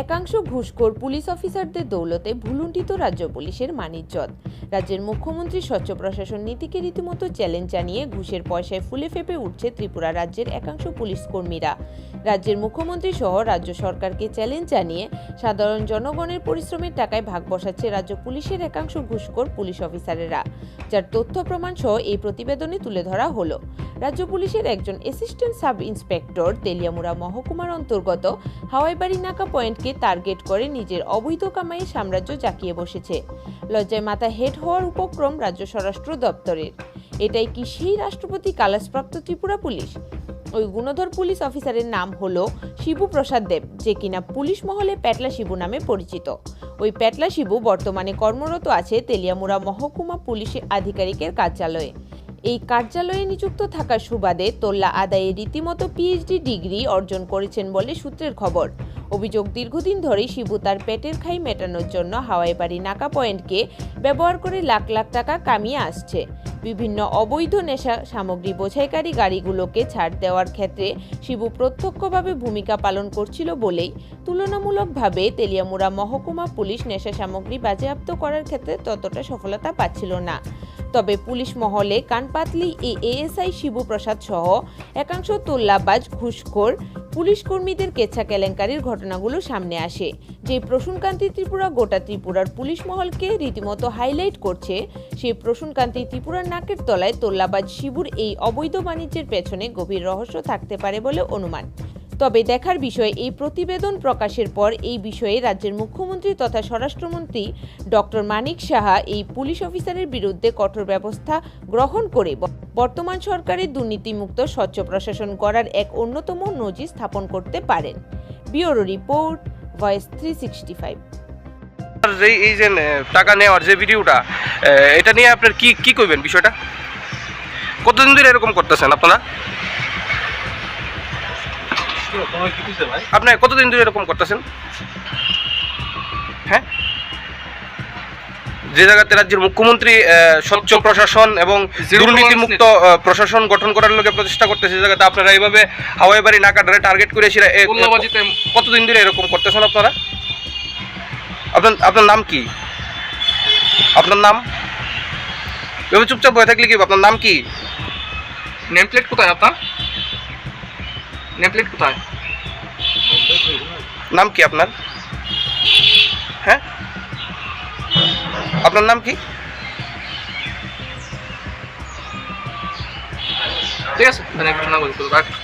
একাংশ ঘুষখোর পুলিশ অফিসারদের দৌলতে ভুলুণ্ঠিত রাজ্য পুলিশের মানিজ্জত রাজ্যের মুখ্যমন্ত্রী, স্বচ্ছ প্রশাসন নীতিকে রীতিমতো চ্যালেঞ্জ জানিয়ে ঘুষের পয়সায় ফুলে ফেপে উঠছে ত্রিপুরা রাজ্যের একাংশ পুলিশ কর্মীরা। রাজ্যের মুখ্যমন্ত্রী সহ রাজ্য সরকারকে চ্যালেঞ্জ জানিয়ে সাধারণ জনগণের পরিশ্রমের টাকায় ভাগ বসাচ্ছে রাজ্য পুলিশের একাংশ ঘুষখোর পুলিশ অফিসারেরা। যার তথ্য প্রমাণ সহ এই প্রতিবেদনে তুলে ধরা হলো। রাজ্য পুলিশের একজন অ্যাসিস্ট্যান্ট সাব ইন্সপেক্টর তেলিয়ামুড়া মহকুমার অন্তর্গত হাওয়াইবাড়ি নাকা পয়েন্টকে টার্গেট করে নিজের অবৈধ কামাইয়ে সাম্রাজ্য জাকিয়ে বসেছে। লজ্জায় মাথা হেড হওয়ার উপক্রম রাজ্য স্বরাষ্ট্র দপ্তরের। এটাই কি সেই রাষ্ট্রপতি কালাসপ্রাপ্ত ত্রিপুরা পুলিশ? ওই গুণধর পুলিশ অফিসারের নাম হলো শিবু প্রসাদ দেব, যে কিনা পুলিশ মহলে প্যাটলা শিবু নামে পরিচিত। ওই প্যাটলা শিবু বর্তমানে কর্মরত আছে তেলিয়ামুড়া মহকুমা পুলিশ আধিকারিকের কার্যালয়ে। এই কার্যালয়ে নিযুক্ত থাকার সুবাদে তোল্লা আদায়ে রীতিমতো পিএইচডি ডিগ্রি অর্জন করেছেন বলে সূত্রের খবর। অভিযোগ দীর্ঘদিন ধরেই শিবু তার পেটের খাই মেটানোর জন্য হাওয়াই বাড়ি নাকা পয়েন্টকে ব্যবহার করে লাখ লাখ টাকা কামিয়ে আসছে। বিভিন্ন অবৈধ নেশা সামগ্রী বোঝাইকারী গাড়িগুলোকে ছাড় দেওয়ার ক্ষেত্রে শিবু প্রত্যক্ষভাবে ভূমিকা পালন করছিল বলেই তুলনামূলকভাবে তেলিয়ামুড়া মহকুমা পুলিশ নেশা সামগ্রী বাজেয়াপ্ত করার ক্ষেত্রে ততটা সফলতা পাচ্ছিল না। তবে পুলিশ মহলে কানপাতলি এ এএসআই শিবু প্রসাদ সহ একাংশ তোল্লাবাজ, ঘুষখোর পুলিশ কর্মীদের কেচ্ছা কেলেঙ্কারির ঘটনাগুলো সামনে আসে। যে প্রসূনকান্তি ত্রিপুরা, গোটা ত্রিপুরার পুলিশ মহলকে রীতিমতো হাইলাইট করছে সেই প্রসূনকান্তি ত্রিপুরার নাকের তলায় তোল্লাবাজ শিবুর এই অবৈধ বাণিজ্যের পেছনে গভীর রহস্য থাকতে পারে বলে অনুমান। তবে দেখার বিষয়, এই প্রতিবেদন প্রকাশের পর এই বিষয়ে রাজ্যের মুখ্যমন্ত্রী তথা স্বরাষ্ট্রমন্ত্রী ডক্টর মানিক সাহা এই পুলিশ অফিসারের বিরুদ্ধে কঠোর ব্যবস্থা গ্রহণ করে বর্তমান সরকারের দুর্নীতিমুক্ত, স্বচ্ছ প্রশাসন করার এক অন্যতম নজির স্থাপন করতে পারেন। Bureau report, voice three sixty five. এই যে টাকা নেওয়ার যে ভিডিওটা এটা নিয়ে আপনার কি কি কইবেন বিষয়টা? কতদিন ধরে এরকম করতেছেন আপনারা? আপনি কতদিন ধরে এরকম করতেছেন? হ্যাঁ? যে জায়গাতে রাজ্যের মুখ্যমন্ত্রী স্বচ্ছ প্রশাসন এবং দুর্নীতিমুক্ত প্রশাসন গঠন করার লোকে প্রচেষ্টা করতেছে সে জায়গাতে আপনারা এইভাবে হাওয়াই বাড়ি নাকাডারে টার্গেট করে এসে কতদিন ধরে এরকম করতেছেন আপনারা? আপনার আপনার নাম কি? আপনার নাম? এভাবে চুপচাপ বয়ে থাকলে কি আপনার নাম কি? নেম প্লেট কোথায় আপনার? নেম প্লেট কোথায় নাম কি আপনার হ্যাঁ আপনার নাম কি ঠিক আছে ধন্যবাদ বলতে